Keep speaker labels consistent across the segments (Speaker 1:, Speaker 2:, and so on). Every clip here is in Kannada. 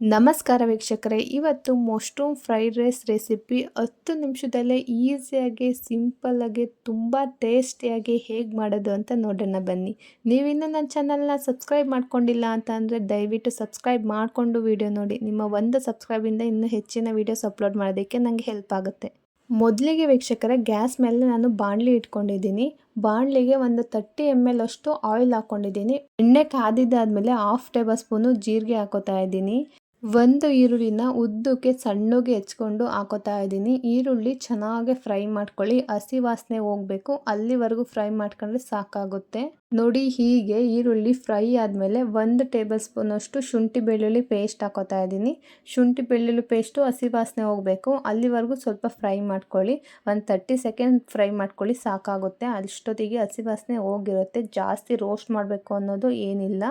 Speaker 1: ನಮಸ್ಕಾರ ವೀಕ್ಷಕರೇ, ಇವತ್ತು ಮಶ್ರೂಮ್ ಫ್ರೈಡ್ ರೈಸ್ ರೆಸಿಪಿ ಹತ್ತು ನಿಮಿಷದಲ್ಲೇ ಈಸಿಯಾಗಿ, ಸಿಂಪಲ್ಲಾಗಿ, ತುಂಬ ಟೇಸ್ಟಿಯಾಗಿ ಹೇಗೆ ಮಾಡೋದು ಅಂತ ನೋಡೋಣ ಬನ್ನಿ. ನೀವಿನ್ನೂ ನನ್ನ ಚಾನಲ್ನ ಸಬ್ಸ್ಕ್ರೈಬ್ ಮಾಡ್ಕೊಂಡಿಲ್ಲ ಅಂತ ಅಂದರೆ ದಯವಿಟ್ಟು ಸಬ್ಸ್ಕ್ರೈಬ್ ಮಾಡಿಕೊಂಡು ವಿಡಿಯೋ ನೋಡಿ. ನಿಮ್ಮ ಒಂದು ಸಬ್ಸ್ಕ್ರೈಬಿಂದ ಇನ್ನೂ ಹೆಚ್ಚಿನ ವೀಡಿಯೋಸ್ ಅಪ್ಲೋಡ್ ಮಾಡೋದಕ್ಕೆ ನನಗೆ ಹೆಲ್ಪ್ ಆಗುತ್ತೆ. ಮೊದಲಿಗೆ ವೀಕ್ಷಕರೇ, ಗ್ಯಾಸ್ ಮೇಲೆ ನಾನು ಬಾಣಲಿ ಇಟ್ಕೊಂಡಿದ್ದೀನಿ. ಬಾಣಲಿಗೆ ಒಂದು ತರ್ಟಿ ಎಂ ಎಲ್ ಅಷ್ಟು ಆಯಿಲ್ ಹಾಕ್ಕೊಂಡಿದ್ದೀನಿ ಎಣ್ಣೆ ಕಾದಿದ್ದಾದಮೇಲೆ ಹಾಫ್ ಟೇಬಲ್ ಸ್ಪೂನು ಜೀರಿಗೆ ಹಾಕೋತಾ ಇದ್ದೀನಿ. ಒಂದು ಈರುಳ್ಳಿನ ಉದ್ದಕ್ಕೆ ಸಣ್ಣಗೆ ಹೆಚ್ಕೊಂಡು ಹಾಕೋತಾ ಇದ್ದೀನಿ. ಈರುಳ್ಳಿ ಚೆನ್ನಾಗಿ ಫ್ರೈ ಮಾಡ್ಕೊಳ್ಳಿ. ಹಸಿ ವಾಸನೆ ಹೋಗಬೇಕು. ಅಲ್ಲಿವರೆಗೂ ಫ್ರೈ ಮಾಡ್ಕೊಂಡ್ರೆ ಸಾಕಾಗುತ್ತೆ. ನೋಡಿ ಹೀಗೆ ಈರುಳ್ಳಿ ಫ್ರೈ ಆದಮೇಲೆ ಒಂದು ಟೇಬಲ್ ಸ್ಪೂನಷ್ಟು ಶುಂಠಿ ಬೆಳ್ಳುಳ್ಳಿ ಪೇಸ್ಟ್ ಹಾಕೋತಾ ಇದ್ದೀನಿ. ಶುಂಠಿ ಬೆಳ್ಳುಳ್ಳಿ ಪೇಸ್ಟು ಹಸಿ ವಾಸನೆ ಹೋಗಬೇಕು. ಅಲ್ಲಿವರೆಗೂ ಸ್ವಲ್ಪ ಫ್ರೈ ಮಾಡ್ಕೊಳ್ಳಿ. ಒಂದು ತರ್ಟಿ ಸೆಕೆಂಡ್ ಫ್ರೈ ಮಾಡ್ಕೊಳ್ಳಿ, ಸಾಕಾಗುತ್ತೆ. ಅಷ್ಟೊತ್ತಿಗೆ ಹಸಿ ವಾಸನೆ ಹೋಗಿರುತ್ತೆ. ಜಾಸ್ತಿ ರೋಸ್ಟ್ ಮಾಡಬೇಕು ಅನ್ನೋದು ಏನಿಲ್ಲ.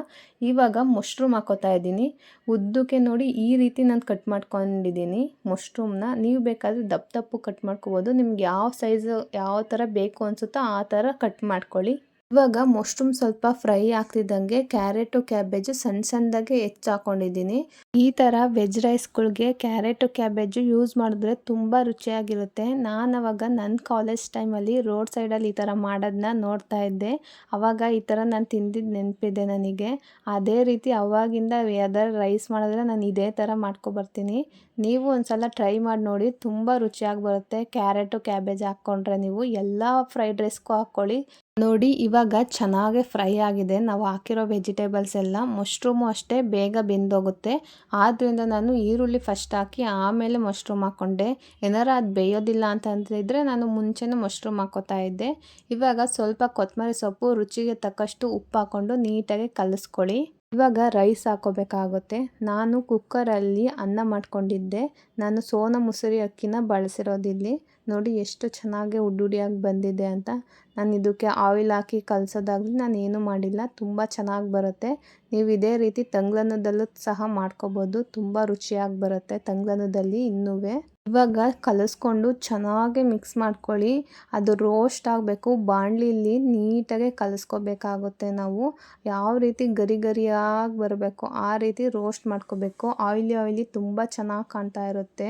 Speaker 1: ಇವಾಗ ಮಶ್ರೂಮ್ ಹಾಕೋತಾ ಇದ್ದೀನಿ. ಉದ್ದಕ್ಕೆ ನೋಡಿ ಈ ರೀತಿ ನಾನು ಕಟ್ ಮಾಡ್ಕೊಂಡಿದ್ದೀನಿ ಮಶ್ರೂಮ್ನ. ನೀವು ಬೇಕಾದರೆ ದಪ್ಪ ದಪ್ಪು ಕಟ್ ಮಾಡ್ಕೋಬೋದು. ನಿಮ್ಗೆ ಯಾವ ಸೈಜು, ಯಾವ ಥರ ಬೇಕು ಅನಿಸುತ್ತೋ ಆ ಥರ ಕಟ್ ಮಾಡ್ಕೊಳ್ಳಿ. ಇವಾಗ ಮಶ್ರೂಮ್ ಸ್ವಲ್ಪ ಫ್ರೈ ಆಗ್ತಿದ್ದಂಗೆ ಕ್ಯಾರೆಟು ಕ್ಯಾಬೇಜು ಸಣ್ಣ ಸಣ್ಣದಾಗೆ ಹೆಚ್ಚು ಹಾಕೊಂಡಿದ್ದೀನಿ ಈ ಥರ ವೆಜ್ ರೈಸ್ಗಳಿಗೆ ಕ್ಯಾರೆಟು ಕ್ಯಾಬೇಜು ಯೂಸ್ ಮಾಡಿದ್ರೆ ತುಂಬ ರುಚಿಯಾಗಿರುತ್ತೆ. ನಾನು ಅವಾಗ ನನ್ನ ಕಾಲೇಜ್ ಟೈಮಲ್ಲಿ ರೋಡ್ ಸೈಡಲ್ಲಿ ಈ ಥರ ಮಾಡೋದನ್ನ ನೋಡ್ತಾ ಇದ್ದೆ. ಅವಾಗ ಈ ಥರ ನಾನು ತಿಂದಿದ್ದು ನೆನಪಿದೆ ನನಗೆ. ಅದೇ ರೀತಿ ಅವಾಗಿಂದ ಯಾವ್ದಾರು ರೈಸ್ ಮಾಡಿದ್ರೆ ನಾನು ಇದೇ ಥರ ಮಾಡ್ಕೊಬರ್ತೀನಿ. ನೀವು ಒಂದು ಸಲ ಟ್ರೈ ಮಾಡಿ ನೋಡಿ, ತುಂಬ ರುಚಿಯಾಗಿ ಬರುತ್ತೆ. ಕ್ಯಾರೆಟು ಕ್ಯಾಬೇಜ್ ಹಾಕ್ಕೊಂಡ್ರೆ ನೀವು ಎಲ್ಲ ಫ್ರೈಡ್ ರೈಸ್ಗೂ ಹಾಕ್ಕೊಳ್ಳಿ. ನೋಡಿ, ಇವಾಗ ಚೆನ್ನಾಗೆ ಫ್ರೈ ಆಗಿದೆ. ನಾವು ಹಾಕಿರೋ ವೆಜಿಟೇಬಲ್ಸ್ ಎಲ್ಲ ಮಶ್ರೂಮು ಅಷ್ಟೇ ಬೇಗ ಬೆಂದೋಗುತ್ತೆ. ಆದ್ದರಿಂದ ನಾನು ಈರುಳ್ಳಿ ಫಸ್ಟ್ ಹಾಕಿ ಆಮೇಲೆ ಮಶ್ರೂಮ್ ಹಾಕ್ಕೊಂಡೆ ಏನಾರ ಅದು ಬೇಯೋದಿಲ್ಲ ಅಂತಂದಿದ್ರೆ ನಾನು ಮುಂಚೆನೇ ಮಶ್ರೂಮ್ ಹಾಕೋತಾ ಇದ್ದೆ. ಇವಾಗ ಸ್ವಲ್ಪ ಕೊತ್ತಂಬರಿ ಸೊಪ್ಪು, ರುಚಿಗೆ ತಕ್ಕಷ್ಟು ಉಪ್ಪು ಹಾಕ್ಕೊಂಡು ನೀಟಾಗಿ ಕಲಿಸ್ಕೊಳ್ಳಿ. ಇವಾಗ ರೈಸ್ ಹಾಕೋಬೇಕಾಗುತ್ತೆ. ನಾನು ಕುಕ್ಕರಲ್ಲಿ ಅನ್ನ ಮಾಡ್ಕೊಂಡಿದ್ದೆ. ನಾನು ಸೋನಾ ಮುಸುರಿ ಅಕ್ಕಿನ ಬಳಸಿರೋದಿಲ್ಲಿ. ನೋಡಿ ಎಷ್ಟು ಚೆನ್ನಾಗಿ ಉಡ್ಡುಡಿಯಾಗಿ ಬಂದಿದೆ ಅಂತ. ನಾನು ಇದಕ್ಕೆ ಆಯಿಲ್ ಹಾಕಿ ಕಲಸೋದಾಗಲಿ ನಾನು ಏನೂ ಮಾಡಿಲ್ಲ. ತುಂಬ ಚೆನ್ನಾಗಿ ಬರುತ್ತೆ. ನೀವು ಇದೇ ರೀತಿ ತಂಗ್ಲನ್ನದಲ್ಲೂ ಸಹ ಮಾಡ್ಕೋಬೋದು. ತುಂಬ ರುಚಿಯಾಗಿ ಬರುತ್ತೆ ತಂಗ್ಲನ್ನದಲ್ಲಿ ಇನ್ನೂ ಇವಾಗ ಕಲಿಸ್ಕೊಂಡು ಚೆನ್ನಾಗಿ ಮಿಕ್ಸ್ ಮಾಡ್ಕೊಳ್ಳಿ. ಅದು ರೋಸ್ಟ್ ಆಗಬೇಕು. ಬಾಣಲಿಲಿ ನೀಟಾಗಿ ಕಲಸ್ಕೋಬೇಕಾಗುತ್ತೆ ನಾವು. ಯಾವ ರೀತಿ ಗರಿ ಗರಿಯಾಗಿ ಬರಬೇಕು ಆ ರೀತಿ ರೋಸ್ಟ್ ಮಾಡ್ಕೋಬೇಕು. ಆಯಿಲಿ ಆಯಿಲಿ ತುಂಬ ಚೆನ್ನಾಗಿ ಕಾಣ್ತಾ ಇರುತ್ತೆ.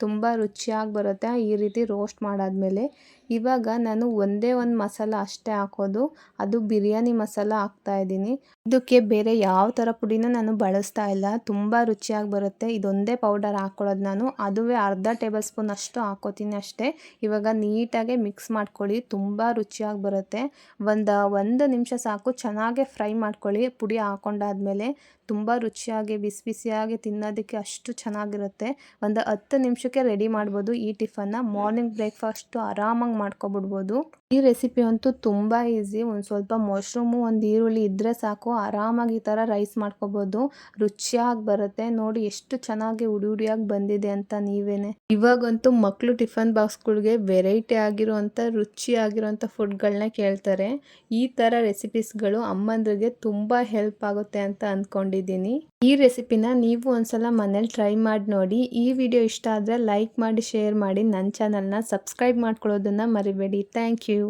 Speaker 1: ತುಂಬ ರುಚಿಯಾಗಿ ಬರುತ್ತೆ ಈ ರೀತಿ ರೋಸ್ಟ್ ಮಾಡಾದಮೇಲೆ. ಇವಾಗ ನಾನು ಒಂದೇ ಒಂದು ಮಸಾಲ ಅಷ್ಟೇ ಹಾಕೋದು. ಅದು ಬಿರಿಯಾನಿ ಮಸಾಲ ಹಾಕ್ತಾ ಇದ್ದೀನಿ. ಇದಕ್ಕೆ ಬೇರೆ ಯಾವ ಥರ ಪುಡಿನ ನಾನು ಬಳಸ್ತಾ ಇಲ್ಲ. ತುಂಬ ರುಚಿಯಾಗಿ ಬರುತ್ತೆ. ಇದೊಂದೇ ಪೌಡರ್ ಹಾಕ್ಕೊಳ್ಳೋದು ನಾನು. ಅದುವೇ ಅರ್ಧ ಟೇಬಲ್ ಸ್ಪೂನ್ ಅಷ್ಟು ಹಾಕೋತೀನಿ ಅಷ್ಟೇ. ಇವಾಗ ನೀಟಾಗಿ ಮಿಕ್ಸ್ ಮಾಡ್ಕೊಳ್ಳಿ. ತುಂಬ ರುಚಿಯಾಗಿ ಬರುತ್ತೆ. ಒಂದು ಒಂದು ನಿಮಿಷ ಸಾಕು. ಚೆನ್ನಾಗೆ ಫ್ರೈ ಮಾಡ್ಕೊಳ್ಳಿ. ಪುಡಿ ಹಾಕೊಂಡಾದ್ಮೇಲೆ ತುಂಬ ರುಚಿಯಾಗಿ, ಬಿಸಿ ಬಿಸಿಯಾಗಿ ತಿನ್ನೋದಕ್ಕೆ ಅಷ್ಟು ಚೆನ್ನಾಗಿರುತ್ತೆ. ಒಂದು ಹತ್ತು ನಿಮಿಷಕ್ಕೆ ರೆಡಿ ಮಾಡ್ಬೋದು ಈ ಟಿಫನ್ನ. ಮಾರ್ನಿಂಗ್ ಬ್ರೇಕ್ಫಾಸ್ಟು ಆರಾಮಾಗಿ ಮಾಡ್ಕೊಬಿಡ್ಬೋದು. ಈ ರೆಸಿಪಿ ಅಂತೂ ತುಂಬ ಈಸಿ ಒಂದು ಸ್ವಲ್ಪ ಮಶ್ರೂಮು ಒಂದು ಈರುಳ್ಳಿ ಇದ್ದರೆ ಸಾಕು. ಆರಾಮಾಗಿ ಈ ಥರ ರೈಸ್ ಮಾಡ್ಕೋಬೋದು. ರುಚಿಯಾಗಿ ಬರುತ್ತೆ. ನೋಡಿ ಎಷ್ಟು ಚೆನ್ನಾಗಿ ಉಡಿ ಉಡಿಯಾಗಿ ಬಂದಿದೆ ಅಂತ ನೀವೇನೆ. ಇವಾಗಂತೂ ಮಕ್ಕಳು ಟಿಫನ್ ಬಾಕ್ಸ್ಗಳಿಗೆ ವೆರೈಟಿ ಆಗಿರುವಂಥ ರುಚಿ ಆಗಿರುವಂಥ ಫುಡ್ಗಳನ್ನ ಕೇಳ್ತಾರೆ. ಈ ಥರ ರೆಸಿಪೀಸ್ಗಳು ಅಮ್ಮಂದ್ರಿಗೆ ತುಂಬ ಹೆಲ್ಪ್ ಆಗುತ್ತೆ ಅಂತ ಅಂದ್ಕೊಂಡಿದ್ದೀನಿ ಈ ರೆಸಿಪಿನ ನೀವು ಒಂದ್ಸಲ ಮನೇಲಿ ಟ್ರೈ ಮಾಡಿ ನೋಡಿ. ಈ ವಿಡಿಯೋ ಇಷ್ಟ ಆದರೆ ಲೈಕ್ ಮಾಡಿ, ಶೇರ್ ಮಾಡಿ. ನನ್ನ ಚಾನಲ್ನ ಸಬ್ಸ್ಕ್ರೈಬ್ ಮಾಡ್ಕೊಳ್ಳೋದನ್ನು ಮರಿಬೇಡಿ. Thank you.